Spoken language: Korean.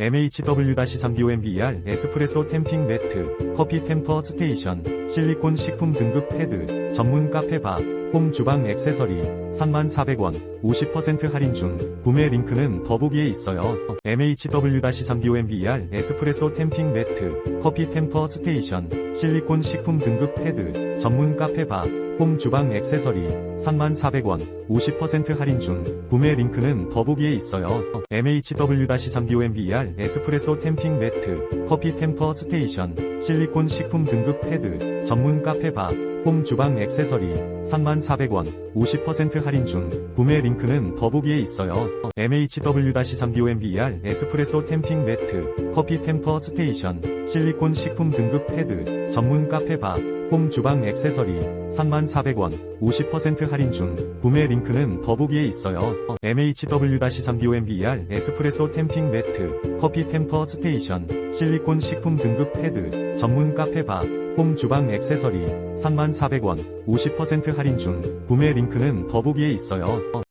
MHW-3BOMBER 에스프레소 템핑 매트, 커피 템퍼 스테이션, 실리콘 식품 등급 패드, 전문 카페 바, 홈 주방 액세서리, 34,000원, 50% 할인 중, 구매 링크는 더보기에 있어요. MHW-3BOMBER 에스프레소 템핑 매트, 커피 템퍼 스테이션, 실리콘 식품 등급 패드, 전문 카페 바, 홈 주방 액세서리 34,000원 50% 할인 중 구매 링크는 더보기에 있어요. MHW-3BOMBER 에스프레소 템핑 매트 커피 템퍼 스테이션 실리콘 식품 등급 패드 전문 카페 바 홈 주방 액세서리 34,000원 50% 할인 중 구매 링크는 더보기에 있어요. MHW-3BOMBER 에스프레소 템핑 매트 커피 템퍼 스테이션 실리콘 식품 등급 패드 전문 카페 바 홈 주방 액세서리 34,000원 50% 할인 중 구매 링크는 더보기에 있어요. MHW-3BOMBER 에스프레소 템핑 매트 커피 템퍼 스테이션 실리콘 식품 등급 패드 전문 카페 바 홈 주방 액세서리 34,000원 50% 할인 중 구매 링크는 더보기에 있어요.